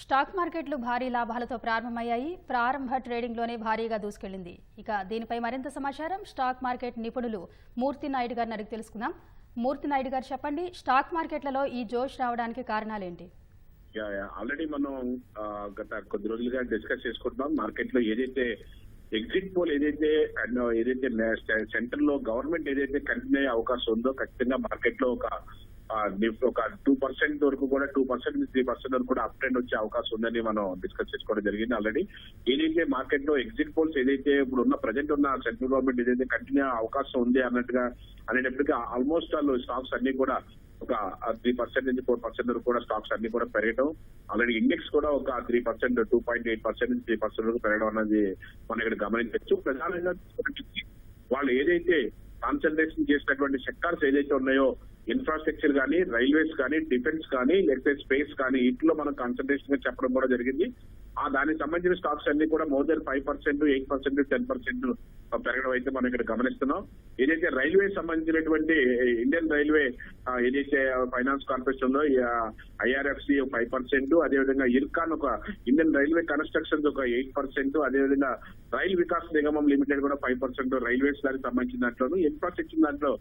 Stock మార్కెట్లు భారీ లాభాలతో ప్రారంభమయ్యాయి. ప్రారంభ ట్రేడింగ్లోనే భారీగా దూసుకెళ్ళింది ఇక దీనిపై మరింత సమాచారం స్టాక్ మార్కెట్ నిపుణులు మూర్తి నాయుడు గారిని అడిగి తెలుసుకుందాం. మూర్తి నాయుడు గారు చెప్పండి స్టాక్ మార్కెట్లలో ఈ జోష్ రావడానికి కారణాలేంటి? ఆల్రెడీ మనం గత కొద్ది రోజులుగా డిస్కస్ చేసుకుంటున్నాం. మార్కెట్లో ఏదైతే ఎగ్జిట్ పోల్ ఏదైతే ఏదైతే సెంటర్లో గవర్నమెంట్ ఏదైతే కంటిన్యూ అయ్యే అవకాశం ఉందో ఖచ్చితంగా మార్కెట్లో ఒక ఒక టూ పర్సెంట్ వరకు కూడా టూ పర్సెంట్ త్రీ పర్సెంట్ వరకు కూడా అప్ ట్రెండ్ వచ్చే అవకాశం ఉందని మనం డిస్కస్ చేసుకోవడం జరిగింది ఆల్రెడీ. ఏదైతే మార్కెట్లో ఎగ్జిట్ పోల్స్ ఏదైతే ఇప్పుడు ఉన్న ప్రజెంట్ ఉన్న సెంట్రల్ గవర్నమెంట్ ఏదైతే కంటిన్యూ అవకాశం ఉంది అన్నట్టుగా అనేటప్పటికీ ఆల్మోస్ట్ ఆల్ స్టాక్స్ అన్ని కూడా ఒక త్రీ పర్సెంట్ నుంచి ఫోర్ పర్సెంట్ వరకు కూడా స్టాక్స్ అన్ని కూడా పెరగడం ఆల్రెడీ ఇండెక్స్ కూడా ఒక three percent two point eight percent నుంచి త్రీ పర్సెంట్ వరకు పెరగడం అనేది మనం ఇక్కడ గమనించవచ్చు. ప్రధానంగా వాళ్ళు ఏదైతే కాన్సన్ట్రేషన్ చేసినటువంటి సెక్టార్స్ ఏదైతే ఉన్నాయో ఇన్ఫ్రాస్ట్రక్చర్ కానీ రైల్వేస్ కానీ డిఫెన్స్ కానీ లేకపోతే స్పేస్ కానీ ఇట్లో మనం కాన్సన్ట్రేషన్గా చెప్పడం కూడా జరిగింది. ఆ దానికి సంబంధించిన స్టాక్స్ అన్ని కూడా more than five percent eight percent ten percent అయితే మనం ఇక్కడ గమనిస్తున్నాం. ఏదైతే రైల్వే సంబంధించినటువంటి ఇండియన్ రైల్వే ఏదైతే ఫైనాన్స్ కార్పొరేషన్లో ఐఆర్ఎఫ్సి ఫైవ్ పర్సెంట్ అదేవిధంగా ఇర్కాన్ ఒక ఇండియన్ రైల్వే కన్స్ట్రక్షన్స్ ఒక ఎయిట్ పర్సెంట్ అదేవిధంగా రైల్ వికాస్ నిగమం లిమిటెడ్ కూడా ఫైవ్ పర్సెంట్ రైల్వేస్ దానికి సంబంధించిన దాంట్లోను ఇన్ఫ్రాస్ట్రక్చర్ దాంట్లో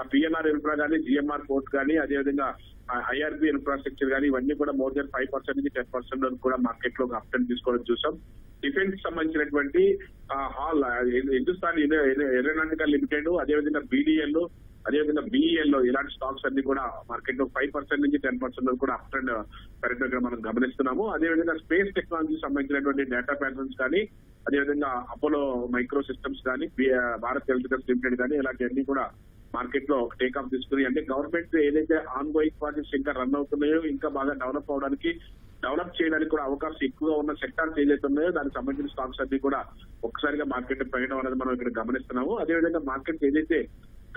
ఆ పిఎన్ఆర్ ఇన్ఫ్రా కానీ జిఎంఆర్ పోర్ట్ కానీ అదేవిధంగా ఐఆర్బి ఇన్ఫ్రాస్ట్రక్చర్ కానీ ఇవన్నీ కూడా మోర్ దెన్ ఫైవ్ పర్సెంట్ నుంచి టెన్ పర్సెంట్ వరకు కూడా మార్కెట్లో అప్ తీసుకోవడం చూసాం. డిఫెన్స్ సంబంధించినటువంటి హాల్ హిందుస్థాన్ ఎరోనాటికల్ లిమిటెడ్ అదేవిధంగా బీడీఎల్ అదేవిధంగా బిఈఎల్ ఇలాంటి స్టాక్స్ అన్ని కూడా మార్కెట్లో ఫైవ్ పర్సెంట్ నుంచి టెన్ పర్సెంట్ వరకు కూడా అప్ ట్రెండ్ పెరగడం మనం గమనిస్తున్నాము. అదేవిధంగా స్పేస్ టెక్నాలజీ సంబంధించినటువంటి డేటా ప్యాటర్న్స్ కానీ అదేవిధంగా అపోలో మైక్రో సిస్టమ్స్ కానీ భారత్ ఎలక్ట్రికల్స్ లిమిటెడ్ కానీ ఇలాంటివన్నీ కూడా మార్కెట్లో టేక్ తీసుకుని అంటే గవర్నమెంట్ ఏదైతే ఆన్ గోయింగ్ ప్రాజెక్ట్స్ ఇంకా రన్ అవుతున్నాయో ఇంకా బాగా డెవలప్ అవడానికి డెవలప్ చేయడానికి కూడా అవకాశం ఎక్కువగా ఉన్న సెక్టార్స్ ఏదైతే ఉన్నాయో దానికి సంబంధించిన స్టాక్స్ అన్ని కూడా ఒక్కసారిగా మార్కెట్ పెరగడం అనేది మనం ఇక్కడ గమనిస్తున్నాము. అదేవిధంగా మార్కెట్ ఏదైతే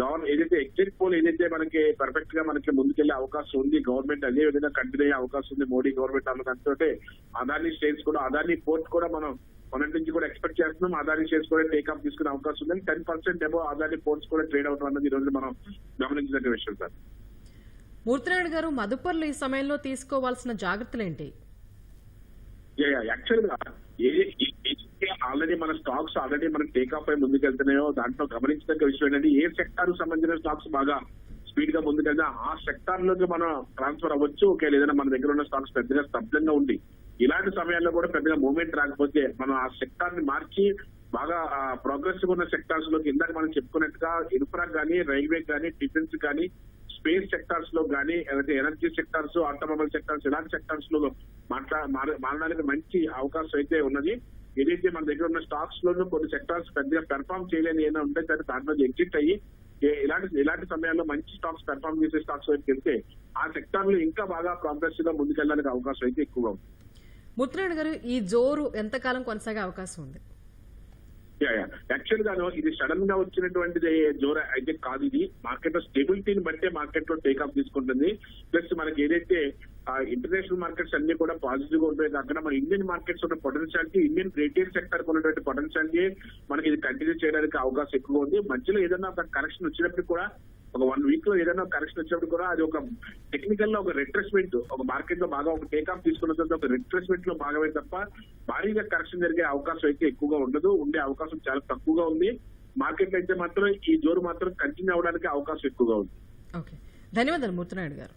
గవర్నమెంట్ ఏదైతే ఎగ్జిట్ పోల్ ఏదైతే మనకి పర్ఫెక్ట్గా మనకి ముందుకెళ్ళే అవకాశం ఉంది గవర్నమెంట్ అదే విధంగా కంటిన్యూ అయ్యే అవకాశం ఉంది మోడీ గవర్నమెంట్ అన్న దాంతో అదాని స్టేట్స్ కూడా అదాని పోర్ట్ కూడా మనం మొన్నటి నుంచి కూడా ఎక్స్పెక్ట్ చేస్తున్నాం. అదాని షేర్స్ కూడా టేక్ ఆఫ్ తీసుకునే అవకాశం ఉంది టెన్ పర్సెంట్ ఏమో అదాని పోర్ట్స్ కూడా ట్రేడ్ అవడం అన్నది ఈ రోజు మనం గమనించిన విషయం సార్. మూర్తినాయుడు గారు మదుపర్లు ఈ సమయంలో తీసుకోవాల్సిన జాగ్రత్తలేంటి యాక్చువల్గా ఆల్రెడీ మన స్టాక్స్ ఆల్రెడీ మనకి టేక్ ఆఫ్ అయి ముందుకెళ్తున్నాయో దాంట్లో గమనించదగ్గ విషయం ఏంటంటే ఏ సెక్టార్ సంబంధించిన స్టాక్స్ బాగా స్పీడ్గా ముందుకెళ్తే ఆ సెక్టార్లోకి మనం ట్రాన్స్ఫర్ అవ్వచ్చు. ఓకే ఏదైనా మన దగ్గర ఉన్న స్టాక్స్ పెద్దగా స్తబ్దంగా ఉంది ఇలాంటి సమయాల్లో కూడా పెద్దగా మూవ్మెంట్ రాకపోతే మనం ఆ సెక్టార్ని మార్చి బాగా ప్రోగ్రెసివ్ ఉన్న సెక్టార్స్లోకి ఇందాక మనం చెప్పుకున్నట్టుగా ఇన్ఫ్రా కానీ రైల్వే కానీ డిఫెన్స్ కానీ స్పేస్ సెక్టార్స్లో కానీ లేకపోతే ఎనర్జీ సెక్టార్స్ ఆటోమొబైల్ సెక్టార్స్ ఇలాంటి సెక్టార్స్లో మాట్లా మారడానికి మంచి అవకాశం అయితే ఉన్నది. ఏదైతే మన దగ్గర ఉన్న స్టాక్స్ లోనూ కొన్ని సెక్టార్స్ పెద్దగా పెర్ఫామ్ చేయలేని ఏమైనా ఉంటే సరే దాంట్లో ఎగ్జిట్ అయ్యి ఇలాంటి ఇలాంటి సమయాల్లో మంచి స్టాక్స్ పెర్ఫామ్ చేసే స్టాక్స్ వైపు వెళ్తే ఆ సెక్టార్లో ఇంకా బాగా ప్రోగ్రెసివ్గా ముందుకెళ్ళడానికి అవకాశం అయితే ఎక్కువగా ఉంది. ముత్తునాయుడు గారు ఈ జోరు ఎంతకాలం కొనసాగే అవకాశం ఉంది? యాక్చువల్గా ఇది సడన్గా వచ్చినటువంటిది జోర అయితే కాదు ఇది. మార్కెట్లో స్టెబిలిటీని బట్టే మార్కెట్లో టేక్ ఆఫ్ తీసుకుంటుంది. ప్లస్ మనకి ఏదైతే ఇంటర్నేషనల్ మార్కెట్స్ అన్ని కూడా పాజిటివ్గా ఉంటాయి కాకుండా మన ఇండియన్ మార్కెట్స్ ఉన్న పొటెన్షియాలిటీ ఇండియన్ రిటైల్ సెక్టర్ ఉన్నటువంటి పొటెన్షియాలిటీ మనకి ఇది కంటిన్యూ చేయడానికి అవకాశం ఎక్కువ ఉంది. మధ్యలో ఏదైనా ఒక కరెక్షన్ వచ్చినప్పుడు కూడా ఒక వన్ వీక్లో ఏదైనా కరెక్షన్ వచ్చినప్పుడు కూడా అది ఒక టెక్నికల్లో ఒక రిట్రెస్మెంట్ ఒక మార్కెట్లో బాగా ఒక టేక్ ఆఫ్ తీసుకున్న తర్వాత ఒక రిట్రెస్మెంట్లో భాగమే తప్ప భారీగా కరెక్షన్ జరిగే అవకాశం అయితే ఎక్కువగా ఉండదు. ఉండే అవకాశం చాలా తక్కువగా ఉంది. మార్కెట్ అయితే మాత్రం ఈ జోరు మాత్రం కంటిన్యూ అవడానికి అవకాశం ఎక్కువగా ఉంది. ధన్యవాదాలు మూర్తినాయుడు గారు.